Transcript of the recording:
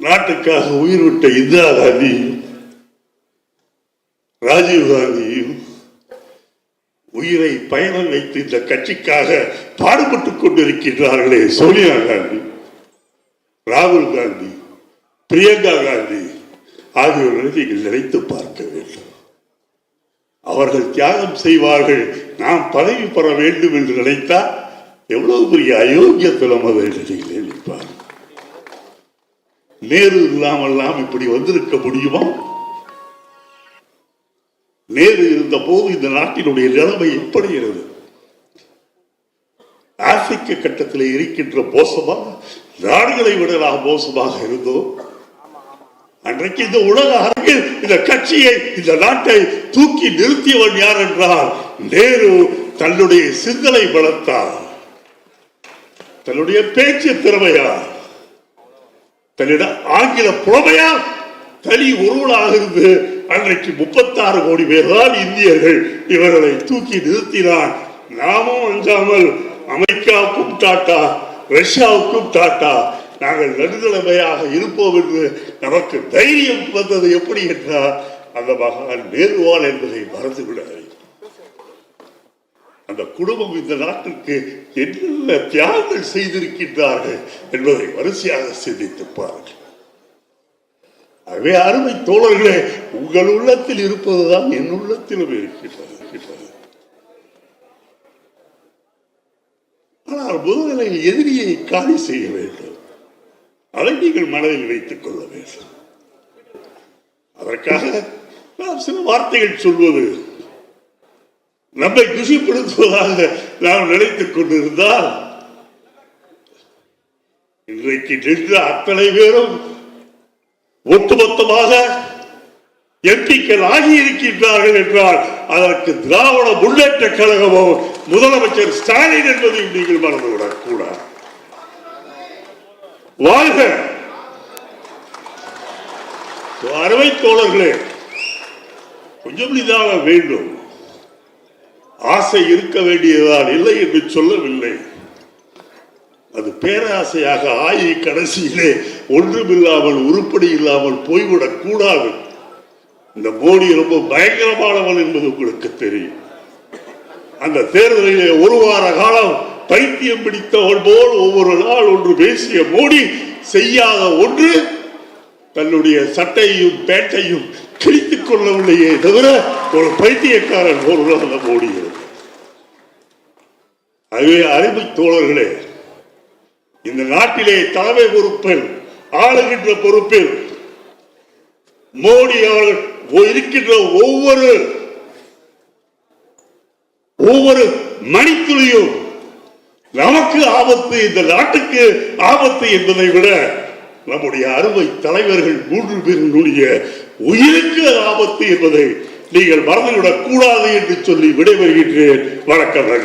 நாட்டுக்காக உயிர் விட்ட இந்திரா காந்தியும் ராஜீவ் காந்தியும் உயிரை பயணம் வைத்து இந்த கட்சிக்காக பாடுபட்டுக் கொண்டிருக்கின்றார்களே. சோனியா காந்தி ராகுல் காந்தி பிரியங்கா காந்தி ஆகியோரை நீங்கள் நினைத்து பார்க்க வேண்டும். அவர்கள் தியாகம் செய்வார்கள். நாம் பதவி பெற வேண்டும் என்று நினைத்தால் எவ்வளவு பெரிய அயோக்கியத்துவம் அதை நீங்கள் நினைப்பார் நேரு இல்லாமல்லாம் இப்படி வந்திருக்க முடியுமா? நேரு இருந்த போது இந்த நாட்டினுடைய நிலைமை எப்படி இருந்தது ஆப்பிரிக்க கட்டத்தில் இருக்கின்ற மோசமாக நாடுகளை விட நாம் மோசமாக இருந்தோம். அன்றைக்கு இந்த உலக அரங்கில் இந்த கட்சியை இந்த நாட்டை தூக்கி நிறுத்தியவன் யார் என்றால் நேரு தன்னுடைய சிந்தனை பலத்தார் தன்னுடைய பேச்சு திறமையா தன்னிடம் ஆங்கில புலமையா தனி ஒருவனாக இருந்து அன்றைக்கு முப்பத்தாறு கோடி பேர் தான் இந்தியர்கள் இவர்களை தூக்கி நிறுத்தினான் நாமும் அஞ்சாமல் அமெரிக்காவுக்கும் டாட்டா ரஷ்யாவுக்கும் டாட்டா நாங்கள் நடுநிலைமையாக இருப்போம் என்று நமக்கு தைரியம் வந்தது எப்படி என்றால் அந்த மகான் நேருவான் என்பதை மறந்துவிடாது. அந்த குடும்பம் இந்த நாட்டிற்கு என்னென்ன தியாகங்கள் செய்திருக்கின்றார்கள் என்பதை வரிசையாக சிந்தித்து பாருங்கள். ஆகவே அருமை தோழர்களே உங்கள் உள்ளத்தில் இருப்பதுதான் என் உள்ளத்திலும் இருக்கின்றது இருக்கின்றது. ஆனால் முதலில் எதிரியை காலி செய்ய வேண்டும். அதை நீங்கள் மனதில் வைத்துக் கொள்ள வேண்டும். அதற்காக நாம் சில வார்த்தைகள் சொல்வது நம்மை குஷிப்படுத்துவதாக நாம் நினைத்துக் கொண்டிருந்தால் இன்றைக்கு நின்ற அத்தனை பேரும் ஒட்டுமொத்தமாக எம்பிக்கள் ஆகி இருக்கின்றார்கள் என்றால் அதற்கு திராவிட முன்னேற்ற கழகமோ முதலமைச்சர் ஸ்டாலின் என்பதையும் நீங்கள் மறந்துவிடக் கூடாது வாழ்க! அறுவை தோழர்களே கொஞ்சம் நிதான வேண்டும். ஆசை இருக்க வேண்டியதால் இல்லை என்று சொல்லவில்லை. அது பேராசையாக ஆயி கடைசியிலே ஒன்றுமில்லாமல் உருப்படி இல்லாமல் போய்விடக் கூடாது. இந்த மோடி ரொம்ப பயங்கரமானவன் என்பது உங்களுக்கு தெரியும். அந்த தேர்தலிலே ஒரு வார காலம் பைத்தியம் பிடித்தவள் போல் ஒவ்வொரு நாள் ஒன்று பேசிய மோடி செய்யாத ஒன்று தன்னுடைய சட்டையும் பேட்டையும் கிழித்துக் கொள்ளவில்லையே தவிர ஒரு பைத்தியக்காரன் ஒரு அந்த ஓடுகிறது. அதுவே ஆகவே அருமை தோழர்களே இந்த நாட்டிலே தலைமை பொறுப்பில் ஆளுகின்ற பொறுப்பில் மோடி அவர்கள் இருக்கின்ற ஒவ்வொரு ஒவ்வொரு மணித்துளியும் நமக்கு ஆபத்து இந்த நாட்டுக்கு ஆபத்து என்பதை விட நம்முடைய அறுவை தலைவர்கள் மூன்று பேர்களுடைய உயிருக்கு ஆபத்து என்பதை நீங்கள் மறந்துவிடக் கூடாது என்று சொல்லி விடைபெறுகின்றேன். வணக்கம் நன்றி.